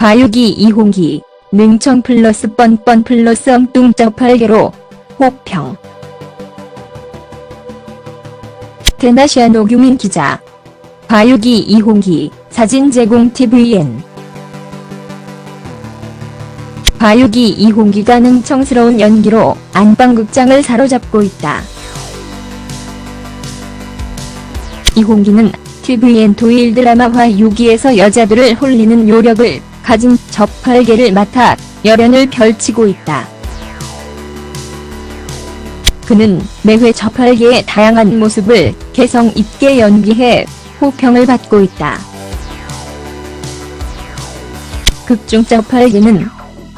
과육이 이홍기, 능청 플러스 뻔뻔 플러스 엉뚱 저팔계로 혹평. 대나시아 노규민 기자. 과육이 이홍기, 사진 제공 TVN. 과육이 이홍기가 능청스러운 연기로 안방극장을 사로잡고 있다. 이홍기는 TVN 토일 드라마화 6기에서 여자들을 홀리는 요력을 가진 저팔계를 맡아 열연을 펼치고 있다. 그는 매회 저팔계의 다양한 모습을 개성 있게 연기해 호평을 받고 있다. 극중 저팔계는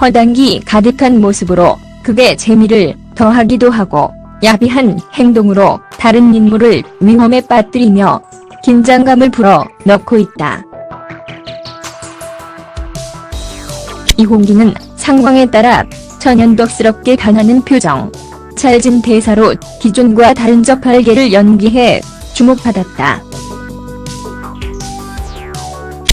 허당기 가득한 모습으로 극의 재미를 더하기도 하고 야비한 행동으로 다른 인물을 위험에 빠뜨리며 긴장감을 불어 넣고 있다. 이홍기는 상황에 따라 천연덕스럽게 변하는 표정, 찰진 대사로 기존과 다른 저팔계를 연기해 주목받았다.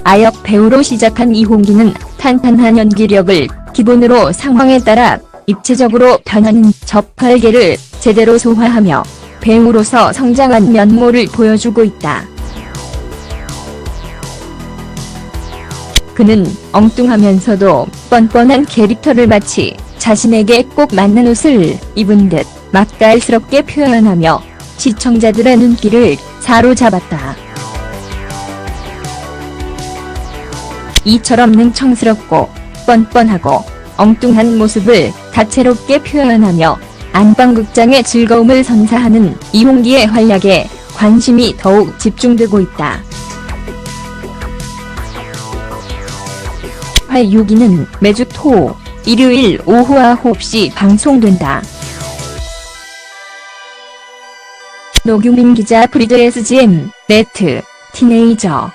아역 배우로 시작한 이홍기는 탄탄한 연기력을 기본으로 상황에 따라 입체적으로 변하는 저팔계를 제대로 소화하며 배우로서 성장한 면모를 보여주고 있다. 그는 엉뚱하면서도 뻔뻔한 캐릭터를 마치 자신에게 꼭 맞는 옷을 입은 듯 맛깔스럽게 표현하며 시청자들의 눈길을 사로잡았다. 이처럼 능청스럽고 뻔뻔하고 엉뚱한 모습을 다채롭게 표현하며 안방극장의 즐거움을 선사하는 이홍기의 활약에 관심이 더욱 집중되고 있다. 화 6기는 매주 토, 일요일 오후 9시 방송된다. 노규민 기자 프리드 SGM, 네트, 티네이저